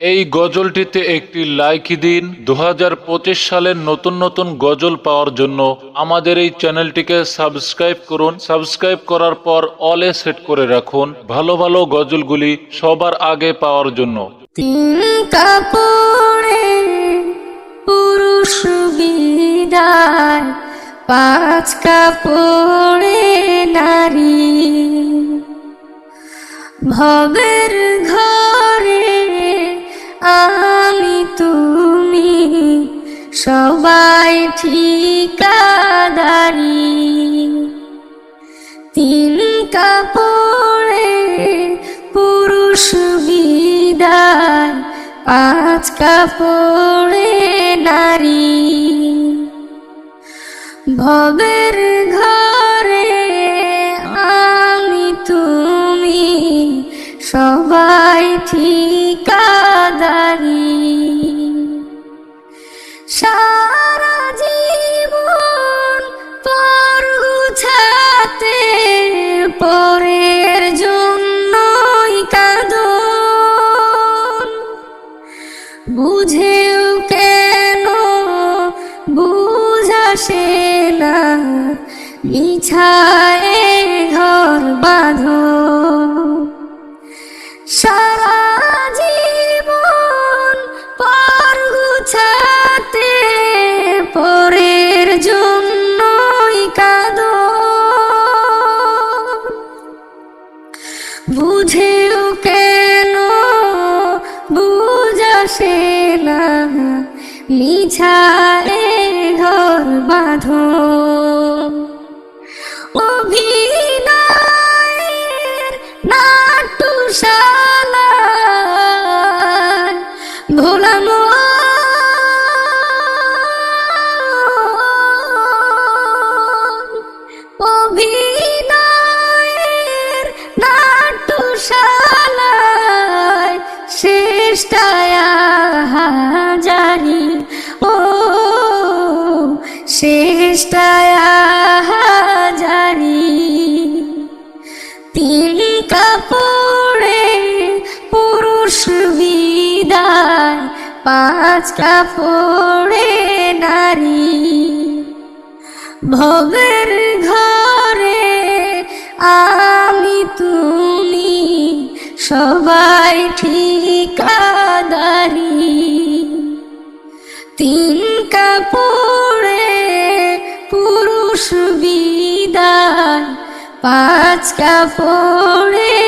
এই গজলটিতে একটি লাইক দিন। দু হাজার পঁচিশ সালের নতুন নতুন গজল পাওয়ার জন্য আমাদের এই চ্যানেলটিকে সাবস্ক্রাইব করুন। সাবস্ক্রাইব করার পর অলে সেট করে রাখুন। ভালো ভালো গজলগুলি সবার আগে পাওয়ার জন্য। পাঁচ কাপড়ে নারী। ভবের ঘরে সবাই ঠিকাদারি। তিন কাপড়ে পুরুষ বিদায়, পাঁচ কাপড়ে নারী। ভবের ঘরে আমি তুমি সবাই ঠিকাদারি। বুঝেও কেন বুঝাসে না? বিছায় ঘর বাঁধো। সারা জীবন পর গুছাতে পরের জন্যই কাঁদো। বুঝেও কেন না ঘর বাঁধো। অভিনয়ের নাট্যশালা ভোলাম অভিনয়ের নাট্যশালায় শেষটায় শেষটায় হাজারি তিন কাপড়ে পুরুষ বিদায়, পাঁচ কাপড়ে নারী। ভবের ঘরে আমি তুমি, সবাই ঠিকাদারি পাঁচ কাপড়ে নারী